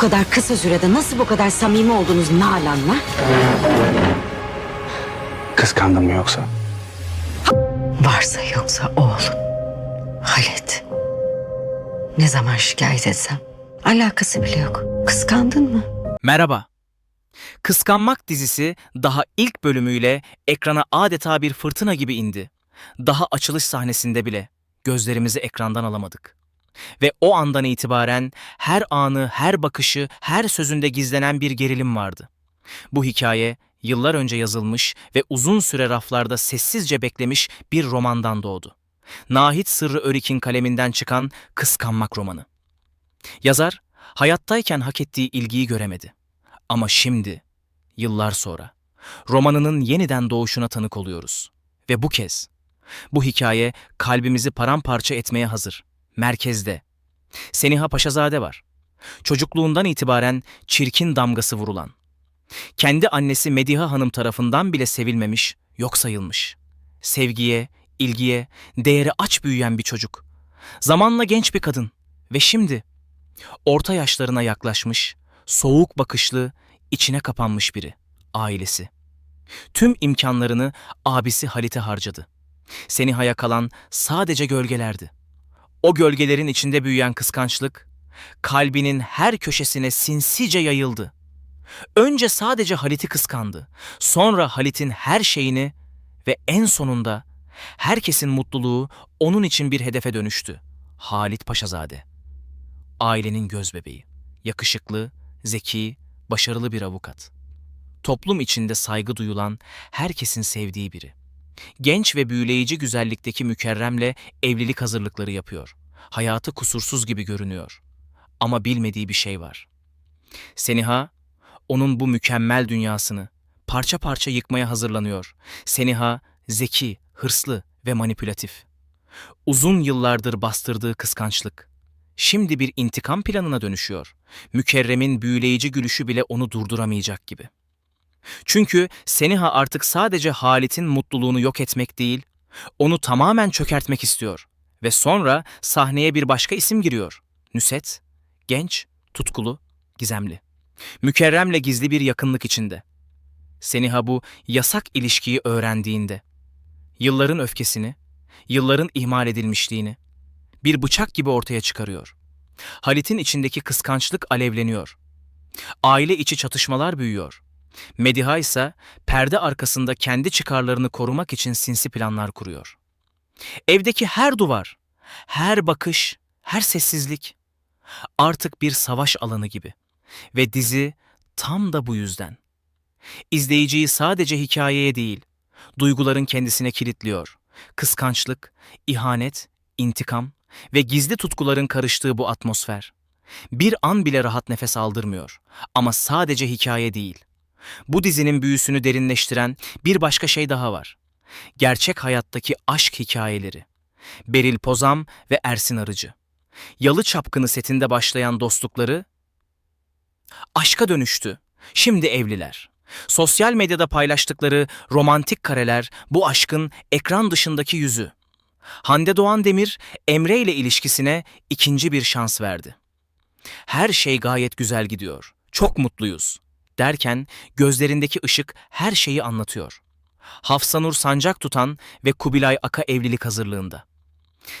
kadar kısa sürede nasıl bu kadar samimi oldunuz Nalan'la? Kıskandın mı yoksa? Varsa yoksa oğlum. Halit. Ne zaman şikayet etsem alakası bile yok. Kıskandın mı? Merhaba. Kıskanmak dizisi daha ilk bölümüyle ekrana adeta bir fırtına gibi indi. Daha açılış sahnesinde bile gözlerimizi ekrandan alamadık. Ve o andan itibaren her anı, her bakışı, her sözünde gizlenen bir gerilim vardı. Bu hikaye yıllar önce yazılmış ve uzun süre raflarda sessizce beklemiş bir romandan doğdu. Nahit Sırrı Örik'in kaleminden çıkan Kıskanmak romanı. Yazar, hayattayken hak ettiği ilgiyi göremedi. Ama şimdi, yıllar sonra, romanının yeniden doğuşuna tanık oluyoruz. Ve bu kez, bu hikaye kalbimizi paramparça etmeye hazır. Merkezde. Seniha Paşazade var. Çocukluğundan itibaren çirkin damgası vurulan. Kendi annesi Mediha Hanım tarafından bile sevilmemiş, yok sayılmış. Sevgiye, ilgiye, değeri aç büyüyen bir çocuk. Zamanla genç bir kadın. Ve şimdi, orta yaşlarına yaklaşmış, soğuk bakışlı, içine kapanmış biri, ailesi. Tüm imkanlarını abisi Halit'e harcadı. Seniha'ya kalan sadece gölgelerdi. O gölgelerin içinde büyüyen kıskançlık, kalbinin her köşesine sinsice yayıldı. Önce sadece Halit'i kıskandı. Sonra Halit'in her şeyini ve en sonunda herkesin mutluluğu onun için bir hedefe dönüştü. Halit Paşazade. Ailenin gözbebeği. Yakışıklı, zeki, başarılı bir avukat. Toplum içinde saygı duyulan, herkesin sevdiği biri. Genç ve büyüleyici güzellikteki mükerremle evlilik hazırlıkları yapıyor. Hayatı kusursuz gibi görünüyor. Ama bilmediği bir şey var. Seniha, onun bu mükemmel dünyasını parça parça yıkmaya hazırlanıyor. Seniha, zeki, hırslı ve manipülatif. Uzun yıllardır bastırdığı kıskançlık, şimdi bir intikam planına dönüşüyor. Mükerrem'in büyüleyici gülüşü bile onu durduramayacak gibi. Çünkü Seniha artık sadece Halit'in mutluluğunu yok etmek değil, onu tamamen çökertmek istiyor. Ve sonra sahneye bir başka isim giriyor. Nüset, genç, tutkulu, gizemli. Mükerrem'le gizli bir yakınlık içinde. Seniha bu yasak ilişkiyi öğrendiğinde, yılların öfkesini, yılların ihmal edilmişliğini, bir bıçak gibi ortaya çıkarıyor. Halit'in içindeki kıskançlık alevleniyor. Aile içi çatışmalar büyüyor. Mediha ise perde arkasında kendi çıkarlarını korumak için sinsi planlar kuruyor. Evdeki her duvar, her bakış, her sessizlik artık bir savaş alanı gibi. Ve dizi tam da bu yüzden. İzleyiciyi sadece hikayeye değil, duyguların kendisine kilitliyor. Kıskançlık, ihanet, intikam ve gizli tutkuların karıştığı bu atmosfer. Bir an bile rahat nefes aldırmıyor. Ama sadece hikaye değil. Bu dizinin büyüsünü derinleştiren bir başka şey daha var. Gerçek hayattaki aşk hikayeleri. Beril Pozam ve Ersin Arıcı. Yalı Çapkını setinde başlayan dostlukları aşka dönüştü. Şimdi evliler. Sosyal medyada paylaştıkları romantik kareler bu aşkın ekran dışındaki yüzü. Hande Doğan Demir Emre ile ilişkisine ikinci bir şans verdi. Her şey gayet güzel gidiyor. Çok mutluyuz derken gözlerindeki ışık her şeyi anlatıyor. Hafsanur sancak tutan ve Kubilay Aka evlilik hazırlığında.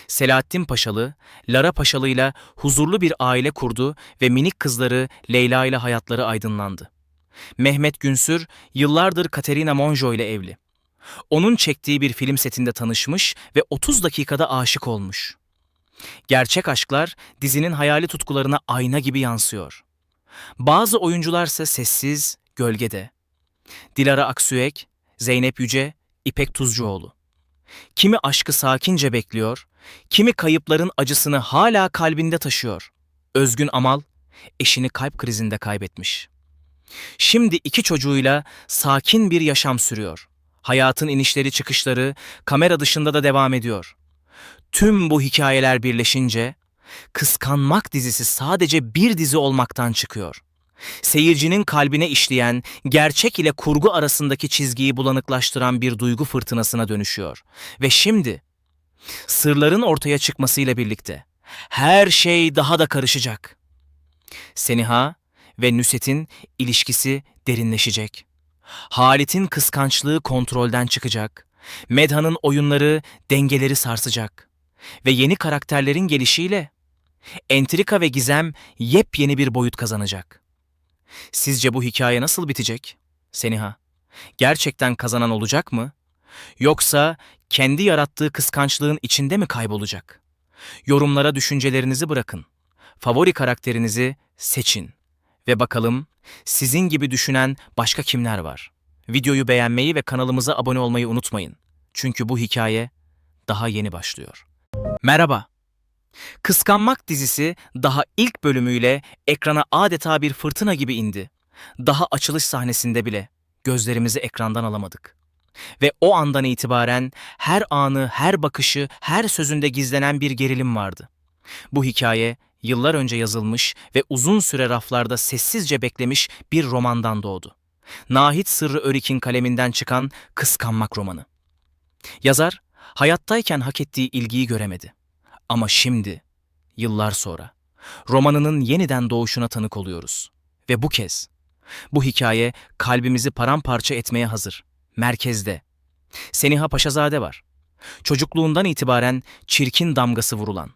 Selahattin Paşalı, Lara Paşalı ile huzurlu bir aile kurdu ve minik kızları Leyla ile hayatları aydınlandı. Mehmet Günsür yıllardır Katerina Monjo ile evli. Onun çektiği bir film setinde tanışmış ve 30 dakikada aşık olmuş. Gerçek aşklar dizinin hayali tutkularına ayna gibi yansıyor. Bazı oyuncularsa sessiz, gölgede. Dilara Aksüek, Zeynep Yüce, İpek Tuzcuoğlu. Kimi aşkı sakince bekliyor, kimi kayıpların acısını hala kalbinde taşıyor. Özgün Amal, eşini kalp krizinde kaybetmiş. Şimdi iki çocuğuyla sakin bir yaşam sürüyor. Hayatın inişleri çıkışları kamera dışında da devam ediyor. Tüm bu hikayeler birleşince Kıskanmak dizisi sadece bir dizi olmaktan çıkıyor. Seyircinin kalbine işleyen, gerçek ile kurgu arasındaki çizgiyi bulanıklaştıran bir duygu fırtınasına dönüşüyor. Ve şimdi sırların ortaya çıkmasıyla birlikte her şey daha da karışacak. Seniha, ve Nüset'in ilişkisi derinleşecek. Halit'in kıskançlığı kontrolden çıkacak. Medha'nın oyunları dengeleri sarsacak. Ve yeni karakterlerin gelişiyle entrika ve gizem yepyeni bir boyut kazanacak. Sizce bu hikaye nasıl bitecek? Seniha, gerçekten kazanan olacak mı? Yoksa kendi yarattığı kıskançlığın içinde mi kaybolacak? Yorumlara düşüncelerinizi bırakın. Favori karakterinizi seçin. Ve bakalım sizin gibi düşünen başka kimler var? Videoyu beğenmeyi ve kanalımıza abone olmayı unutmayın. Çünkü bu hikaye daha yeni başlıyor. Merhaba. Kıskanmak dizisi daha ilk bölümüyle ekrana adeta bir fırtına gibi indi. Daha açılış sahnesinde bile gözlerimizi ekrandan alamadık. Ve o andan itibaren her anı, her bakışı, her sözünde gizlenen bir gerilim vardı. Bu hikaye yıllar önce yazılmış ve uzun süre raflarda sessizce beklemiş bir romandan doğdu. Nahit Sırrı Örik'in kaleminden çıkan Kıskanmak romanı. Yazar, hayattayken hak ettiği ilgiyi göremedi. Ama şimdi, yıllar sonra, romanının yeniden doğuşuna tanık oluyoruz. Ve bu kez, bu hikaye kalbimizi paramparça etmeye hazır. Merkezde. Seniha Paşazade var. Çocukluğundan itibaren çirkin damgası vurulan.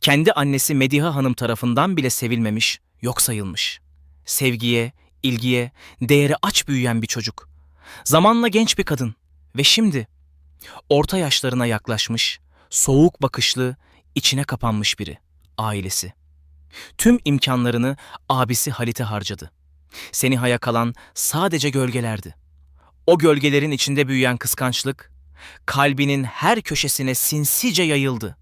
Kendi annesi Mediha Hanım tarafından bile sevilmemiş, yok sayılmış. Sevgiye, ilgiye, değeri aç büyüyen bir çocuk. Zamanla genç bir kadın ve şimdi orta yaşlarına yaklaşmış, soğuk bakışlı, içine kapanmış biri, ailesi. Tüm imkanlarını abisi Halit'e harcadı. Seniha'ya kalan sadece gölgelerdi. O gölgelerin içinde büyüyen kıskançlık, kalbinin her köşesine sinsice yayıldı.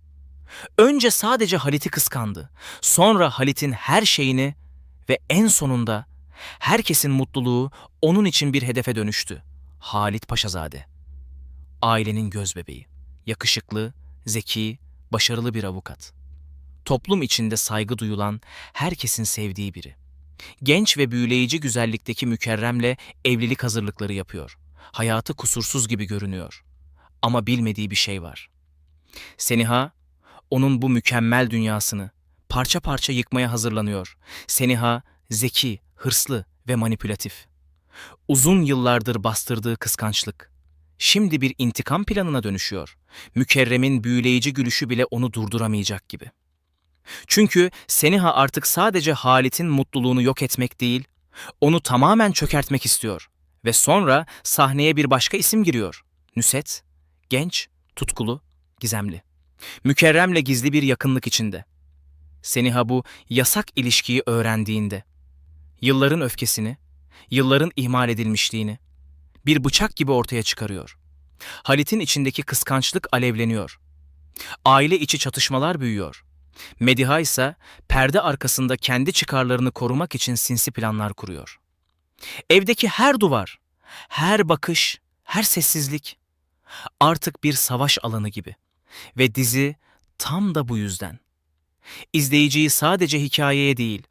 Önce sadece Halit'i kıskandı. Sonra Halit'in her şeyini ve en sonunda herkesin mutluluğu onun için bir hedefe dönüştü. Halit Paşazade. Ailenin gözbebeği. Yakışıklı, zeki, başarılı bir avukat. Toplum içinde saygı duyulan, herkesin sevdiği biri. Genç ve büyüleyici güzellikteki mükerremle evlilik hazırlıkları yapıyor. Hayatı kusursuz gibi görünüyor. Ama bilmediği bir şey var. Seniha, onun bu mükemmel dünyasını parça parça yıkmaya hazırlanıyor. Seniha, zeki, hırslı ve manipülatif. Uzun yıllardır bastırdığı kıskançlık. Şimdi bir intikam planına dönüşüyor. Mükerremin büyüleyici gülüşü bile onu durduramayacak gibi. Çünkü Seniha artık sadece Halit'in mutluluğunu yok etmek değil, onu tamamen çökertmek istiyor. Ve sonra sahneye bir başka isim giriyor. Nüset, genç, tutkulu, gizemli. Mükerremle gizli bir yakınlık içinde. Seniha bu yasak ilişkiyi öğrendiğinde, yılların öfkesini, yılların ihmal edilmişliğini bir bıçak gibi ortaya çıkarıyor. Halit'in içindeki kıskançlık alevleniyor. Aile içi çatışmalar büyüyor. Mediha ise perde arkasında kendi çıkarlarını korumak için sinsi planlar kuruyor. Evdeki her duvar, her bakış, her sessizlik artık bir savaş alanı gibi. Ve dizi tam da bu yüzden. İzleyiciyi sadece hikayeye değil,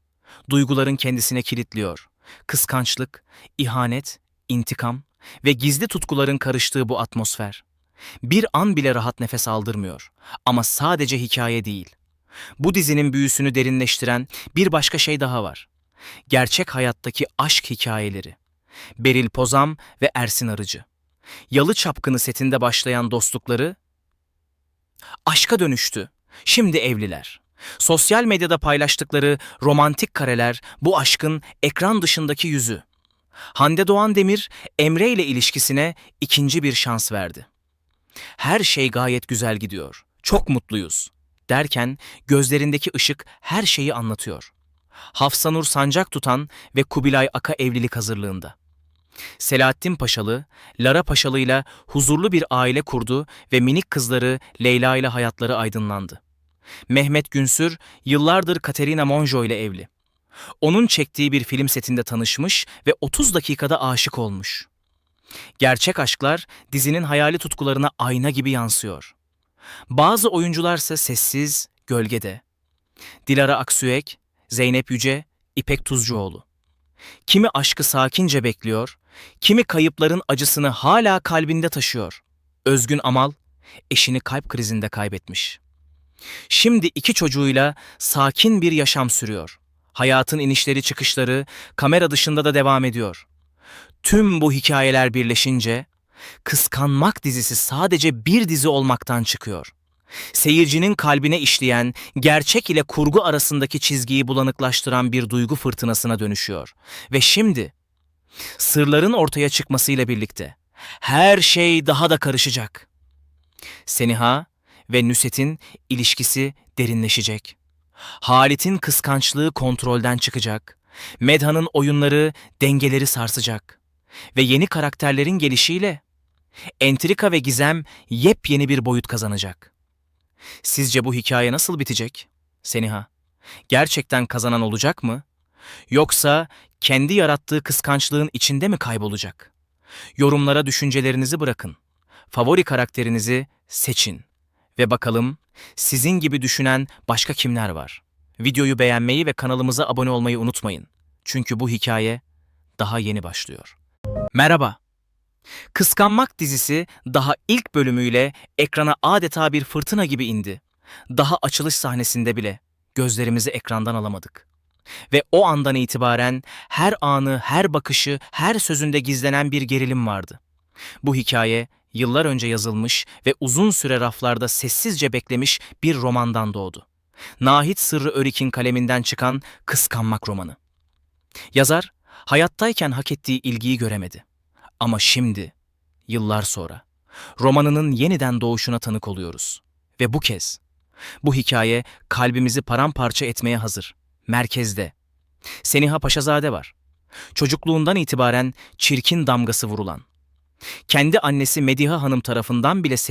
duyguların kendisine kilitliyor. Kıskançlık, ihanet, intikam ve gizli tutkuların karıştığı bu atmosfer. Bir an bile rahat nefes aldırmıyor. Ama sadece hikaye değil. Bu dizinin büyüsünü derinleştiren bir başka şey daha var. Gerçek hayattaki aşk hikayeleri. Beril Pozam ve Ersin Arıcı. Yalı Çapkını setinde başlayan dostlukları aşka dönüştü. Şimdi evliler. Sosyal medyada paylaştıkları romantik kareler bu aşkın ekran dışındaki yüzü. Hande Doğan Demir Emre ile ilişkisine ikinci bir şans verdi. Her şey gayet güzel gidiyor. Çok mutluyuz derken gözlerindeki ışık her şeyi anlatıyor. Hafsanur sancak tutan ve Kubilay Aka evlilik hazırlığında. Selahattin Paşalı, Lara Paşalı ile huzurlu bir aile kurdu ve minik kızları Leyla ile hayatları aydınlandı. Mehmet Günsür yıllardır Katerina Monjo ile evli. Onun çektiği bir film setinde tanışmış ve 30 dakikada aşık olmuş. Gerçek aşklar dizinin hayali tutkularına ayna gibi yansıyor. Bazı oyuncularsa sessiz, gölgede. Dilara Aksüek, Zeynep Yüce, İpek Tuzcuoğlu. Kimi aşkı sakince bekliyor, kimi kayıpların acısını hala kalbinde taşıyor. Özgün Amal, eşini kalp krizinde kaybetmiş. Şimdi iki çocuğuyla sakin bir yaşam sürüyor. Hayatın inişleri çıkışları kamera dışında da devam ediyor. Tüm bu hikayeler birleşince Kıskanmak dizisi sadece bir dizi olmaktan çıkıyor. Seyircinin kalbine işleyen, gerçek ile kurgu arasındaki çizgiyi bulanıklaştıran bir duygu fırtınasına dönüşüyor. Ve şimdi sırların ortaya çıkmasıyla birlikte her şey daha da karışacak. Seniha ve Nusret'in ilişkisi derinleşecek. Halit'in kıskançlığı kontrolden çıkacak. Medha'nın oyunları dengeleri sarsacak. Ve yeni karakterlerin gelişiyle entrika ve gizem yepyeni bir boyut kazanacak. Sizce bu hikaye nasıl bitecek? Seniha, gerçekten kazanan olacak mı? Yoksa kendi yarattığı kıskançlığın içinde mi kaybolacak? Yorumlara düşüncelerinizi bırakın. Favori karakterinizi seçin. Ve bakalım sizin gibi düşünen başka kimler var? Videoyu beğenmeyi ve kanalımıza abone olmayı unutmayın. Çünkü bu hikaye daha yeni başlıyor. Merhaba. Kıskanmak dizisi daha ilk bölümüyle ekrana adeta bir fırtına gibi indi. Daha açılış sahnesinde bile gözlerimizi ekrandan alamadık. Ve o andan itibaren her anı, her bakışı, her sözünde gizlenen bir gerilim vardı. Bu hikaye yıllar önce yazılmış ve uzun süre raflarda sessizce beklemiş bir romandan doğdu. Nahit Sırrı Örik'in kaleminden çıkan Kıskanmak romanı. Yazar hayattayken hak ettiği ilgiyi göremedi. Ama şimdi, yıllar sonra, romanının yeniden doğuşuna tanık oluyoruz. Ve bu kez, bu hikaye kalbimizi paramparça etmeye hazır. Merkezde. Seniha Paşazade var. Çocukluğundan itibaren çirkin damgası vurulan. Kendi annesi Mediha Hanım tarafından bile